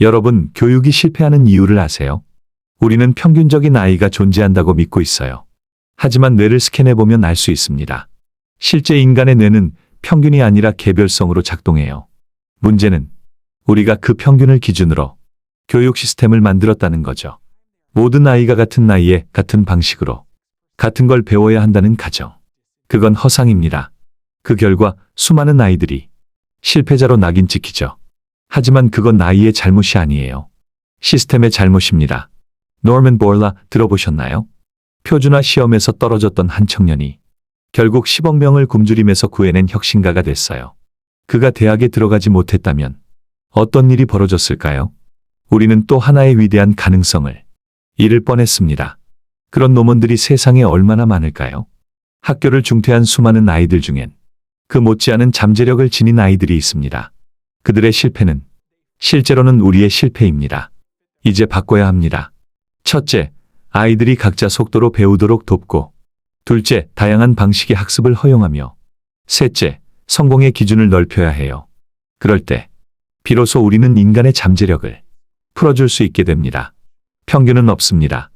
여러분, 교육이 실패하는 이유를 아세요? 우리는 평균적인 아이가 존재한다고 믿고 있어요. 하지만 뇌를 스캔해보면 알 수 있습니다. 실제 인간의 뇌는 평균이 아니라 개별성으로 작동해요. 문제는 우리가 그 평균을 기준으로 교육 시스템을 만들었다는 거죠. 모든 아이가 같은 나이에 같은 방식으로 같은 걸 배워야 한다는 가정. 그건 허상입니다. 그 결과 수많은 아이들이 실패자로 낙인 찍히죠. 하지만 그건 아이의 잘못이 아니에요. 시스템의 잘못입니다. 노먼 볼라 들어보셨나요? 표준화 시험에서 떨어졌던 한 청년이 결국 10억 명을 굶주림에서 구해낸 혁신가가 됐어요. 그가 대학에 들어가지 못했다면 어떤 일이 벌어졌을까요? 우리는 또 하나의 위대한 가능성을 잃을 뻔했습니다. 그런 노먼들이 세상에 얼마나 많을까요? 학교를 중퇴한 수많은 아이들 중엔 그 못지않은 잠재력을 지닌 아이들이 있습니다. 그들의 실패는 실제로는 우리의 실패입니다. 이제 바꿔야 합니다. 첫째, 아이들이 각자 속도로 배우도록 돕고, 둘째, 다양한 방식의 학습을 허용하며, 셋째, 성공의 기준을 넓혀야 해요. 그럴 때, 비로소 우리는 인간의 잠재력을 풀어줄 수 있게 됩니다. 평균은 없습니다.